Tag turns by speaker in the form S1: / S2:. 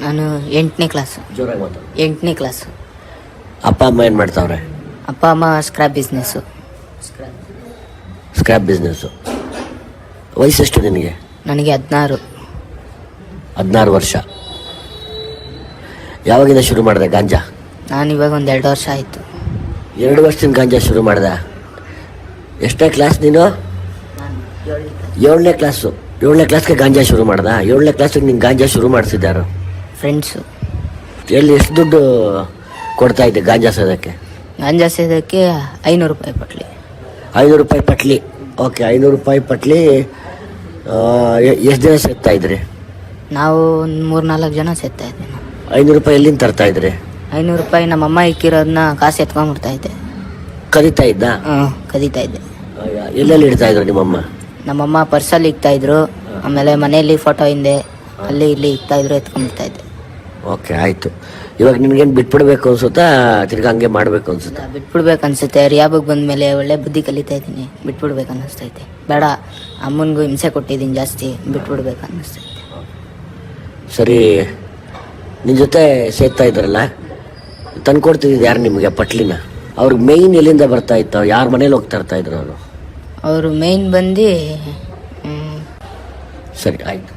S1: ನಾನು ಎಂಟನೇ ಕ್ಲಾಸ್
S2: ಜೋರಾಗಿ ಮಾತಾಡು
S1: ಎಂಟನೇ ಕ್ಲಾಸು
S2: ಅಪ್ಪ ಅಮ್ಮ ಏನು ಮಾಡ್ತಾವ್ರೆ?
S1: ಅಪ್ಪ ಅಮ್ಮ ಸ್ಕ್ರಾಪ್ ಬಿಸ್ನೆಸ್ಸು
S2: ಸ್ಕ್ರಾಪ್ ಬಿಸ್ನೆಸ್ಸು ವಯಸ್ಸೆಷ್ಟು ನಿನಗೆ?
S1: ನನಗೆ ಹದಿನಾರು.
S2: ಹದಿನಾರು ವರ್ಷ. ಯಾವಾಗಿಂದ ಶುರು ಮಾಡಿದೆ ಗಾಂಜಾ?
S1: ನಾನು ಇವಾಗ ಒಂದು ಎರಡು ವರ್ಷ ಆಯಿತು.
S2: ಎರಡು ವರ್ಷದಿಂದ ಗಾಂಜಾ ಶುರು ಮಾಡಿದೆ. ಎಷ್ಟನೇ ಕ್ಲಾಸ್ ನೀನು? ಏಳನೇ ಕ್ಲಾಸು ಏಳನೇ ಕ್ಲಾಸ್ಗೆ ಗಾಂಜಾ ಶುರು ಮಾಡ್ದೆ? ಏಳನೇ ಕ್ಲಾಸಿಗೆ ನಿಂಗೆ ಗಾಂಜಾ ಶುರು ಮಾಡಿಸಿದ್ದಾರು
S1: ಫ್ರೆಂಡ್ಸು
S2: ಎಲ್ಲಿ ಎಷ್ಟು ದುಡ್ಡು ಕೊಡ್ತಾ ಇದ್ದೆ ಗಾಂಜಾ ಸೇದಕ್ಕೆ?
S1: ಗಾಂಜಾ ಸೇದಕ್ಕೆ ಐನೂರು ರೂಪಾಯಿ ಪಟ್ಲಿ.
S2: ಐನೂರು ರೂಪಾಯಿ ಪಟ್ಲಿ. ಓಕೆ ಐನೂರು ರೂಪಾಯಿ ಪಟ್ಲಿ ಎಷ್ಟು ಜನ ಸೇರ್ತಾ ಇದ್ರಿ?
S1: ನಾವು ಒಂದು ಮೂರು ನಾಲ್ಕು ಜನ ಸೇರ್ತಾ ಇದ್ದೆ ನಾವು
S2: ಐನೂರು ರೂಪಾಯಿ ಎಲ್ಲಿಂದ ತರ್ತಾ ಇದ್ರಿ?
S1: ಐನೂರು ರೂಪಾಯಿ ನಮ್ಮ ಅಮ್ಮ ಇಕ್ಕಿರೋದನ್ನ ಕಾಸು ಎತ್ಕೊಂಡ್ಬಿಡ್ತಾ ಇದ್ದೆ.
S2: ಕದೀತಾ ಇದ್ದ?
S1: ಹಾಂ ಕದೀತಾ ಇದ್ದೆ.
S2: ಎಲ್ಲೆಲ್ಲಿ ಇಡ್ತಾ ಇದ್ರು ನಿಮ್ಮಮ್ಮ?
S1: ನಮ್ಮಮ್ಮ ಪರ್ಸಲ್ಲಿ ಇಕ್ತಾ ಇದ್ರು. ಆಮೇಲೆ ಮನೆಯಲ್ಲಿ ಫೋಟೋ ಹಿಂದೆ ಅಲ್ಲಿ ಇಲ್ಲಿ ಇಕ್ತಾ ಇದ್ರು ಎತ್ಕೊಂಡ್ಬಿಡ್ತಾ ಇದ್ದೆ.
S2: ಓಕೆ ಆಯಿತು. ಇವಾಗ ನಿನ್ಗೇನು ಬಿಟ್ಬಿಡ್ಬೇಕು ಅನ್ಸುತ್ತಾ? ತಿರ್ಗ ಹಂಗೆ ಮಾಡಬೇಕು ಅನ್ಸುತ್ತಾ?
S1: ಬಿಟ್ಬಿಡ್ಬೇಕು ಅನ್ಸುತ್ತೆ. ರಿಯಾಬಗ್ ಬಂದ್ಮೇಲೆ ಒಳ್ಳೆ ಬುದ್ಧಿ ಕಲಿತಾ ಇದ್ದೀನಿ. ಬಿಟ್ಬಿಡ್ಬೇಕು ಅನ್ನಿಸ್ತೈತೆ ಬೇಡ ಅಮ್ಮನಿಗೂ ಹಿಂಸೆ ಕೊಟ್ಟಿದ್ದೀನಿ ಜಾಸ್ತಿ. ಬಿಟ್ಬಿಡ್ಬೇಕು ಅನ್ನಿಸ್ತೈತೆ
S2: ಸರಿ ನಿನ್ನ ಜೊತೆ ಸೇರ್ತಾ ಇದ್ರಲ್ಲ ತಂದ್ಕೊಡ್ತಿದ್ದು ಯಾರು ನಿಮಗೆ ಪಟ್ಲಿನ? ಅವ್ರಿಗೆ ಮೇಯ್ನ್ ಎಲ್ಲಿಂದ ಬರ್ತಾ ಇತ್ತು? ಯಾರ ಮನೇಲಿ ಹೋಗ್ತಾ ಇರ್ತಾ ಇದ್ರು ಅವರು?
S1: ಅವರು ಮೇಯ್ನ್ ಬಂದು
S2: ಸರಿ ಆಯ್ತು.